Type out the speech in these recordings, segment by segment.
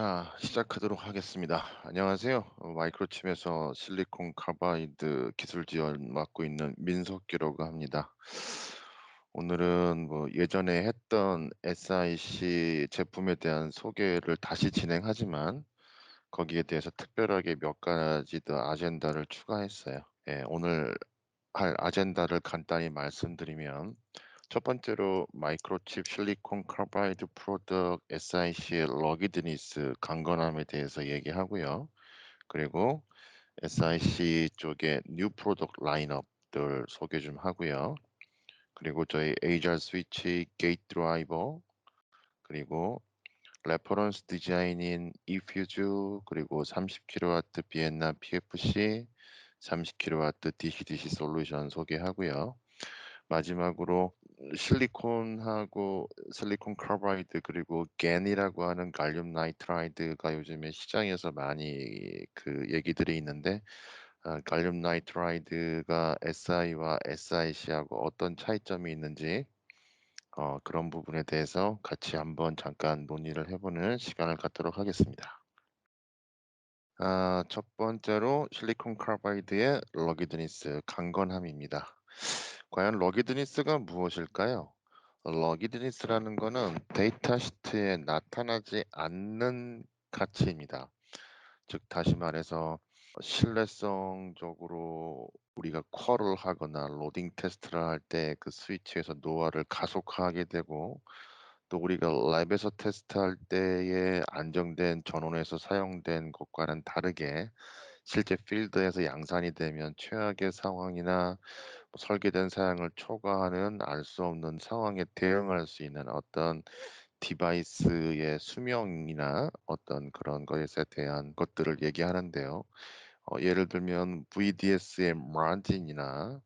자, 시작하도록 하겠습니다. 안녕하세요. 어, 마이크로칩에서 실리콘 카바이드 기술 지원 맡고 있는 민석기라고 합니다. 오늘은 뭐 예전에 했던 SIC 제품에 대한 소개를 다시 진행하지만 거기에 대해서 특별하게 몇 가지 더 아젠다를 추가했어요. 예, 오늘 할 아젠다를 간단히 말씀드리면 첫 번째로 마이크로칩 실리콘 카바이드 프로덕 SIC의 러기드니스 강건함에 대해서 얘기하고요. 그리고 SIC 쪽의 뉴 프로덕 라인업들 소개 좀 하고요. 그리고 저희 AJAR 스위치 게이트 드라이버 그리고 레퍼런스 디자인인 eFuse 그리고 30kW 비엔나 PFC 30kW DC-DC 솔루션 소개하고요. 마지막으로 실리콘하고 실리콘 카바이드 그리고 겐이라고 하는 갈륨 나이트라이드가 요즘에 시장에서 많이 그 얘기들이 있는데 어, 갈륨 나이트라이드가 SI와 SIC하고 어떤 차이점이 있는지 어, 그런 부분에 대해서 같이 한번 잠깐 논의를 해보는 시간을 갖도록 하겠습니다. 아, 첫 번째로 실리콘 카바이드의 러기드니스 강건함입니다. 과연 러기드니스가 무엇일까요? 러기드니스라는 것은 데이터 시트에 나타나지 않는 가치입니다. 즉 다시 말해서 신뢰성적으로 우리가 쿼를 하거나 로딩 테스트를 할 때 그 스위치에서 노화를 가속화하게 되고 또 우리가 랩에서 테스트할 때에 안정된 전원에서 사용된 것과는 다르게 실제 필드에서 양산이 되면 최악의 상황이나 뭐 설계된 사양을 초과하는 알 수 없는 상황에 대응할 수 있는 어떤 디바이스의 수명이나 어떤 그런 것에 대한 것들을 얘기하는데요. 어, 예를 들면 VDS의 margin이나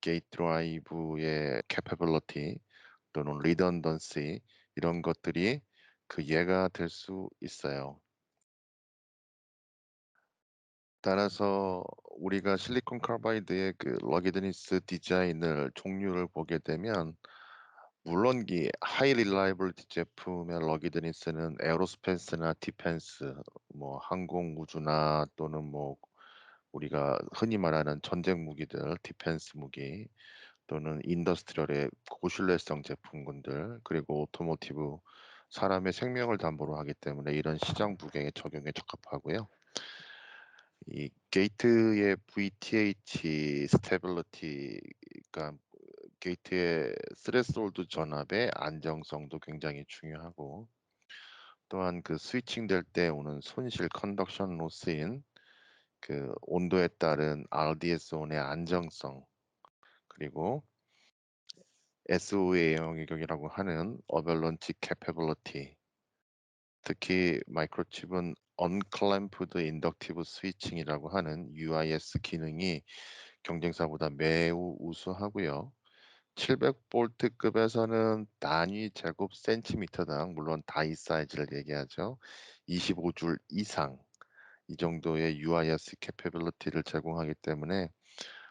게이트 드라이브의 capability 또는 redundancy 이런 것들이 그 예가 될 수 있어요. 따라서 우리가 실리콘 카바이드의 그 러기드니스 디자인을 종류를 보게 되면 물론 이 하이 릴라이블티 제품의 러기드니스는 에어로스페이스나 디펜스, 뭐 항공 우주나 또는 뭐 우리가 흔히 말하는 전쟁 무기들, 디펜스 무기 또는 인더스트리얼의 고신뢰성 제품군들 그리고 오토모티브 사람의 생명을 담보로 하기 때문에 이런 시장 부경에 적용에 적합하고요. 이 게이트의 VTH 스테빌리티 그러니까 게이트의 스레스홀드 전압의 안정성도 굉장히 중요하고 또한 그 스위칭 될 때 오는 손실 컨덕션 로스인 그 온도에 따른 RDS 온의 안정성 그리고 SOA 영역이라고 하는 어벨런치 캐퍼빌리티 특히 마이크로칩은 언클램프드 인덕티브 스위칭이라고 하는 UIS 기능이 경쟁사보다 매우 우수하고요. 700볼트급에서는 단위 제곱 센티미터당 물론 다이 사이즈를 얘기하죠. 25줄 이상 이 정도의 UIS 캐퍼빌리티를 제공하기 때문에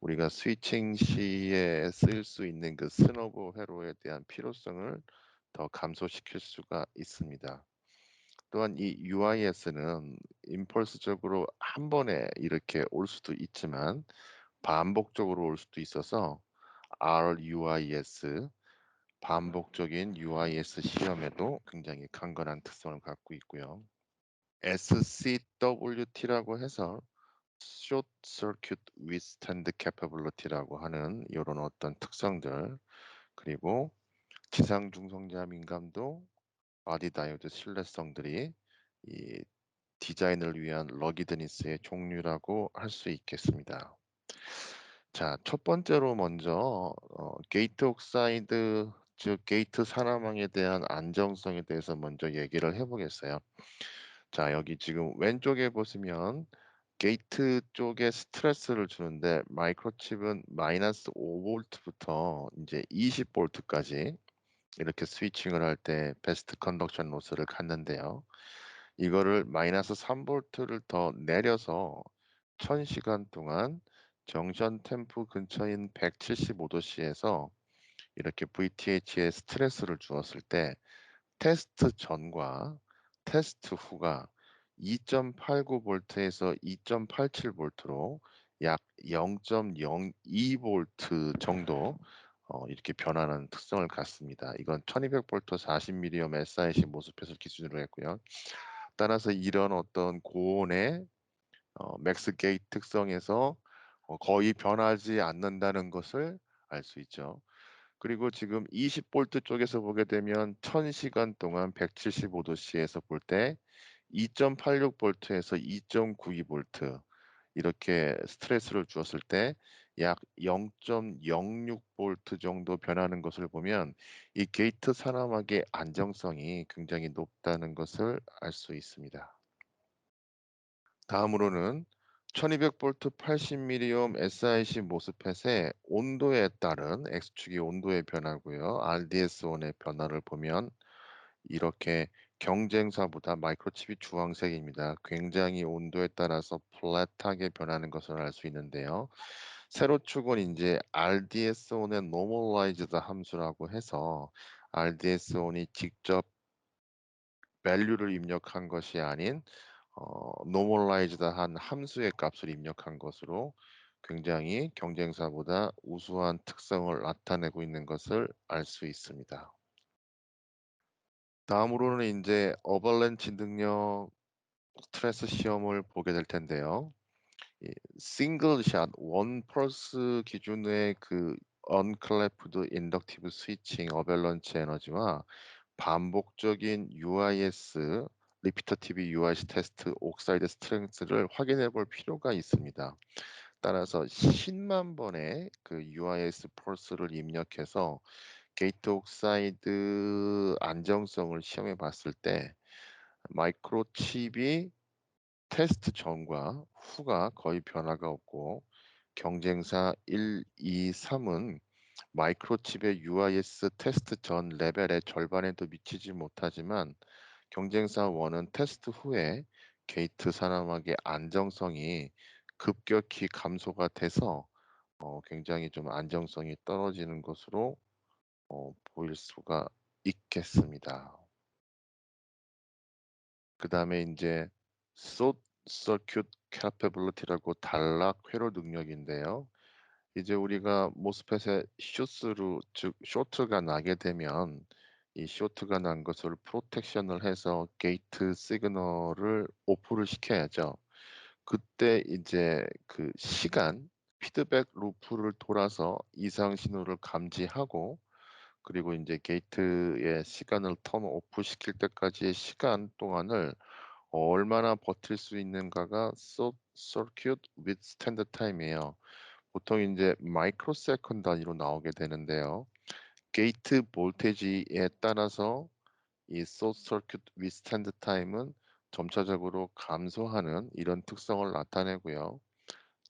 우리가 스위칭 시에 쓸수 있는 그 스노브 회로에 대한 필요성을 더 감소시킬 수가 있습니다. 또한 이 UIS는 임펄스적으로 한 번에 이렇게 올 수도 있지만 반복적으로 올 수도 있어서 RUIS 반복적인 UIS 시험에도 굉장히 강건한 특성을 갖고 있고요. SCWT라고 해서 Short Circuit Withstand Capability라고 하는 이런 어떤 특성들 그리고 지상 중성자 민감도 바디 다이오드 신뢰성들이 이 디자인을 위한 러기드니스의 종류라고 할 수 있겠습니다. 자, 첫 번째로 먼저 어, 게이트 옥사이드 즉 게이트 산화망에 대한 안정성에 대해서 먼저 얘기를 해보겠어요. 자, 여기 지금 왼쪽에 보시면 게이트 쪽에 스트레스를 주는데 마이크로칩은 마이너스 5볼트부터 이제 20볼트까지 이렇게 스위칭을 할 때 베스트 컨덕션 로스를 갖는데요. 이거를 마이너스 3볼트를 더 내려서 1000시간 동안 정션 템프 근처인 175도씨에서 이렇게 VTH에 스트레스를 주었을 때 테스트 전과 테스트 후가 2.89V에서 2.87V로 약 0.02V 정도 어, 이렇게 변하는 특성을 갖습니다. 이건 1200V 40mm SiC 모스펫을 기준으로 했고요. 따라서 이런 어떤 고온의 어, 맥스 게이트 특성에서 어, 거의 변하지 않는다는 것을 알 수 있죠. 그리고 지금 20V 쪽에서 보게 되면 1000시간 동안 175도씨에서 볼 때 2.86V에서 2.92V 이렇게 스트레스를 주었을 때 약 0.06V 정도 변하는 것을 보면 이 게이트 산화막의 안정성이 굉장히 높다는 것을 알 수 있습니다. 다음으로는 1200V 80mΩ SiC 모스펫의 온도에 따른 X축이 온도의 변화고요. RDS1의 변화를 보면 이렇게 경쟁사보다 마이크로칩이 주황색입니다. 굉장히 온도에 따라서 플랫하게 변하는 것을 알 수 있는데요. 세로 축은 이제 RDS1의 normalized 함수라고 해서 RDS1이 직접 value를 입력한 것이 아닌 어, normalized한 함수의 값을 입력한 것으로 굉장히 경쟁사보다 우수한 특성을 나타내고 있는 것을 알 수 있습니다. 다음으로는 이제 어벌렌치 능력 스트레스 시험을 보게 될 텐데요. 싱글샷 원 펄스 기준의 그 언클래프드 인덕티브 스위칭 어밸런치 에너지와 반복적인 UIS 리피터티브 UIC 테스트 옥사이드 스트렝스를 확인해 볼 필요가 있습니다. 따라서 10만 번의 그 UIS 펄스를 입력해서 게이트 옥사이드 안정성을 시험해 봤을 때 마이크로칩이 테스트 전과 후가 거의 변화가 없고 경쟁사 1, 2, 3은 마이크로칩의 UIS 테스트 전 레벨의 절반에도 미치지 못하지만 경쟁사 1은 테스트 후에 게이트 산화막의 안정성이 급격히 감소가 돼서 어, 굉장히 좀 안정성이 떨어지는 것으로 어, 보일 수가 있겠습니다. 그 다음에 이제 short circuit capability라고 단락 회로 능력인데요. 이제 우리가 모스펫에 쇼스로 즉 쇼트가 나게 되면 이 쇼트가 난 것을 프로텍션을 해서 게이트 시그널을 오프를 시켜야죠. 그때 이제 그 시간 피드백 루프를 돌아서 이상 신호를 감지하고 그리고 이제 게이트의 시간을 턴 오프 시킬 때까지의 시간 동안을 얼마나 버틸 수 있는가가 circuit with standard time이에요. 보통 이제 마이크로 세컨 단위로 나오게 되는데요. 게이트 볼테지에 따라서 이 소스 서큐트 위스탠드 타임은 점차적으로 감소하는 이런 특성을 나타내고요.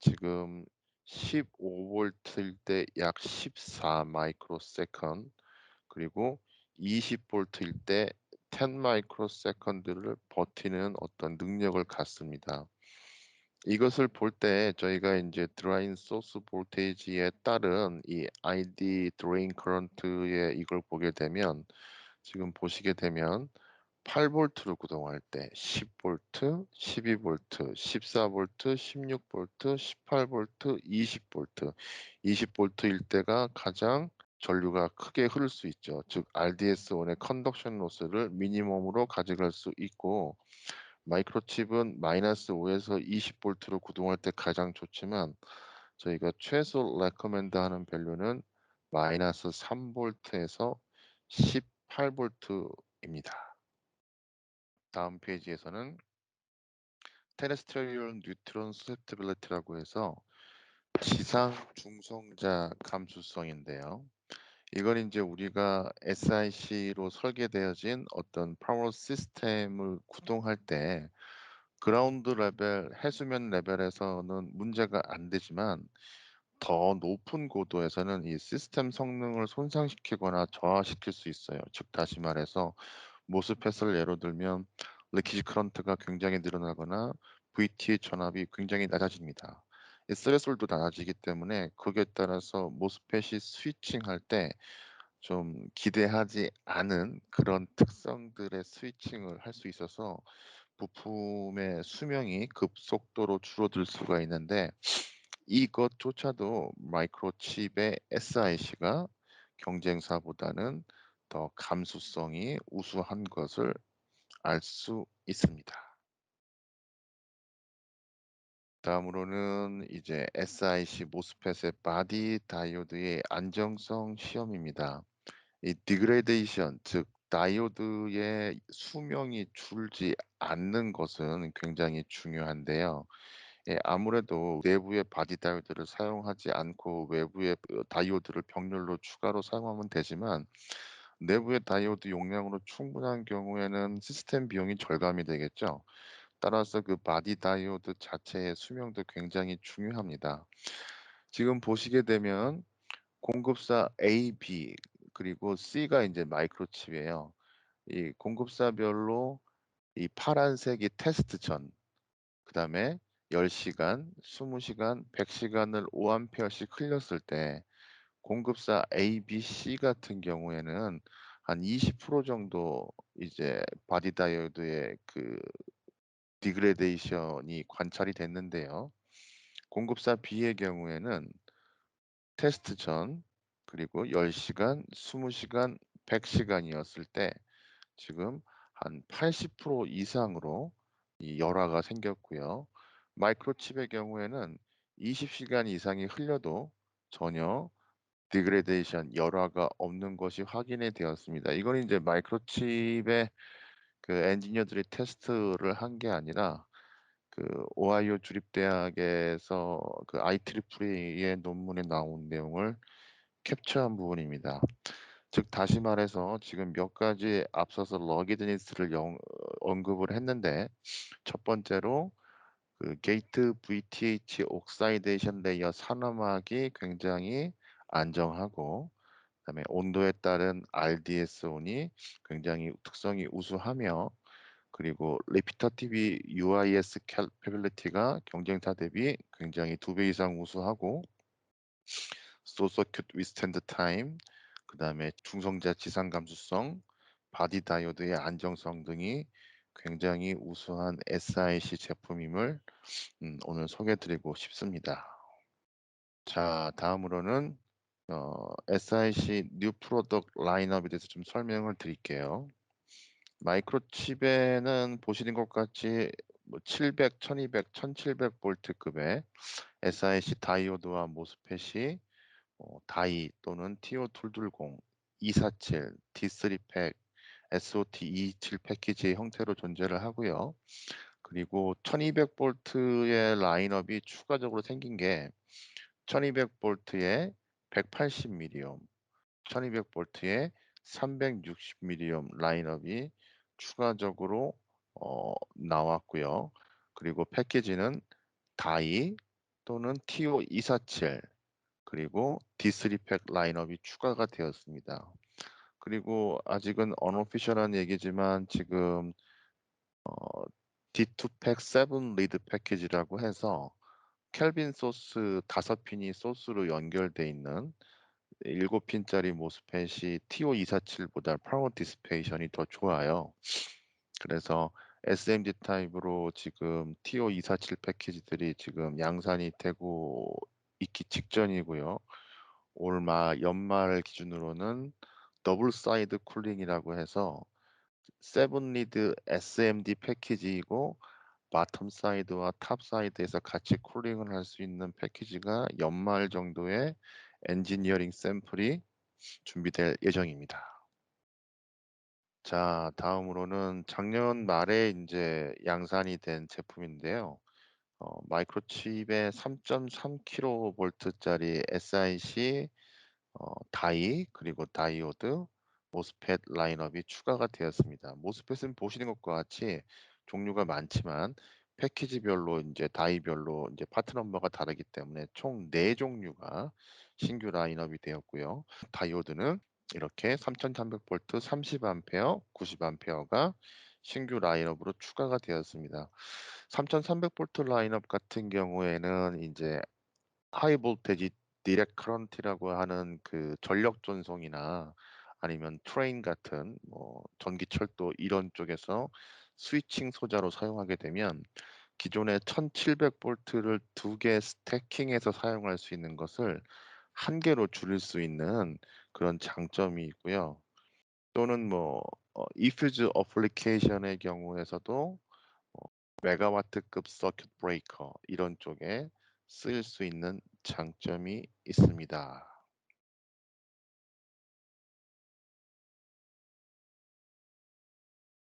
지금 15V일 때 약 14 마이크로 세컨 그리고 20V일 때 10 마이크로 세컨드를 버티는 어떤 능력을 갖습니다. 이것을 볼 때 저희가 이제 드라인 소스 볼테이지에 따른 이 ID 드레인 커런트의 이걸 보게 되면 지금 보시게 되면 8볼트를 구동할 때 10V, 12V, 14V, 16V, 18V, 20V, 20V일 때가 가장 전류가 크게 흐를 수 있죠. 즉 RDS1의 컨덕션 로스를 미니멈으로 가져갈 수 있고 마이크로칩은 마이너스 5에서 20V로 구동할 때 가장 좋지만 저희가 최소 레커멘드 하는 밸류는 마이너스 3V에서 18V입니다. 다음 페이지에서는 테레스트리얼 뉴트론 수셉티빌리티라고 해서 지상 중성자 감수성인데요. 이건 이제 우리가 SIC로 설계되어진 어떤 파워 시스템을 구동할 때 그라운드 레벨, 해수면 레벨에서는 문제가 안 되지만 더 높은 고도에서는 이 시스템 성능을 손상시키거나 저하시킬 수 있어요. 즉 다시 말해서 모스펫을 예로 들면 리키지 커런트가 굉장히 늘어나거나 VT 전압이 굉장히 낮아집니다. 스레솔도 낮아지기 때문에 거기에 따라서 모스펫이 스위칭할 때 좀 기대하지 않은 그런 특성들의 스위칭을 할 수 있어서 부품의 수명이 급속도로 줄어들 수가 있는데 이것조차도 마이크로칩의 SiC가 경쟁사보다는 더 감수성이 우수한 것을 알 수 있습니다. 다음으로는 이제 SiC 모스펫의 바디 다이오드의 안정성 시험입니다. 이 디그레데이션 즉 다이오드의 수명이 줄지 않는 것은 굉장히 중요한데요. 예, 아무래도 내부의 바디 다이오드를 사용하지 않고 외부의 그 다이오드를 병렬로 추가로 사용하면 되지만 내부의 다이오드 용량으로 충분한 경우에는 시스템 비용이 절감이 되겠죠. 따라서 그 바디 다이오드 자체의 수명도 굉장히 중요합니다. 지금 보시게 되면 공급사 A, B 그리고 C가 이제 마이크로칩이에요. 이 공급사별로 이 파란색이 테스트 전, 그 다음에 10시간, 20시간, 100시간을 5A씩 흘렸을 때 공급사 A, B, C 같은 경우에는 한 20% 정도 이제 바디 다이오드의 그 디그레데이션이 관찰이 됐는데요. 공급사 B의 경우에는 테스트 전 그리고 10시간, 20시간, 100시간이었을 때 지금 한 80% 이상으로 이 열화가 생겼고요. 마이크로칩의 경우에는 20시간 이상이 흘려도 전혀 디그레데이션 열화가 없는 것이 확인이 되었습니다. 이건 이제 마이크로칩의 그 엔지니어들이 테스트를 한 게 아니라 그 오하이오 주립 대학에서 그 IEEE의 논문에 나온 내용을 캡처한 부분입니다. 즉 다시 말해서 지금 몇 가지 앞서서 러기드니스를 영, 언급을 했는데 첫 번째로 그 게이트 VTH 옥사이데이션 레이어 산화막이 굉장히 안정하고 그다음에 온도에 따른 RDS 온이 굉장히 특성이 우수하며 그리고 리피터티비 UIS 캡ability가 경쟁사 대비 굉장히 두 배 이상 우수하고 소서큐트 위스탠드 타임 그 다음에 중성자 지상 감수성 바디 다이오드의 안정성 등이 굉장히 우수한 SIC 제품임을 음, 오늘 소개드리고 싶습니다. 자 다음으로는 어, SIC 뉴 프로덕트 라인업에 대해서 좀 설명을 드릴게요. 마이크로칩에는 보시는 것 같이 뭐 700, 1200, 1700 볼트급의 SIC 다이오드와 모스펫이 어, 다이 또는 TO220, 247, D3팩, SOT227 패키지의 형태로 존재를 하고요. 그리고 1200볼트의 라인업이 추가적으로 생긴 게 1200볼트에 180mm, 1200볼트에 360mm 라인업이 추가적으로 어, 나왔고요. 그리고 패키지는 다이 또는 TO247 그리고 D3팩 라인업이 추가가 되었습니다. 그리고 아직은 언오피셜한 얘기지만 지금 어, D2팩 7 리드 패키지라고 해서 켈빈 소스 5핀이 소스로 연결돼 있는 7핀짜리 모스펫이 TO247보다 파워 디스페이션이 더 좋아요. 그래서 SMD 타입으로 지금 TO247 패키지들이 지금 양산이 되고 있기 직전이고요. 올마 연말 기준으로는 더블 사이드 쿨링이라고 해서 세븐 리드 SMD 패키지이고 바텀 사이드와 탑 사이드에서 같이 쿨링을 할 수 있는 패키지가 연말 정도의 엔지니어링 샘플이 준비될 예정입니다. 자, 다음으로는 작년 말에 이제 양산이 된 제품인데요. 어, 마이크로칩의 3.3kV짜리 SiC 어, 다이 그리고 다이오드 모스펫 라인업이 추가가 되었습니다. 모스펫은 보시는 것과 같이 종류가 많지만 패키지별로 이제 다이별로 이제 파트 넘버가 다르기 때문에 총 4종류가 신규 라인업이 되었고요. 다이오드는 이렇게 3300V 30A, 90A가 신규 라인업으로 추가가 되었습니다. 3300V 라인업 같은 경우에는 이제 하이 볼테지 디렉 커런트라고 하는 그 전력 전송이나 아니면 트레인 같은 뭐 전기철도 이런 쪽에서 스위칭 소자로 사용하게 되면 기존의 1700 볼트를 2개 스태킹해서 사용할 수 있는 것을 1 개로 줄일 수 있는 그런 장점이 있고요. 또는 뭐 어 이퓨즈 어플리케이션의 경우에서도 어 메가와트급 서큐트 브레이커 이런 쪽에 쓰일 수 있는 장점이 있습니다.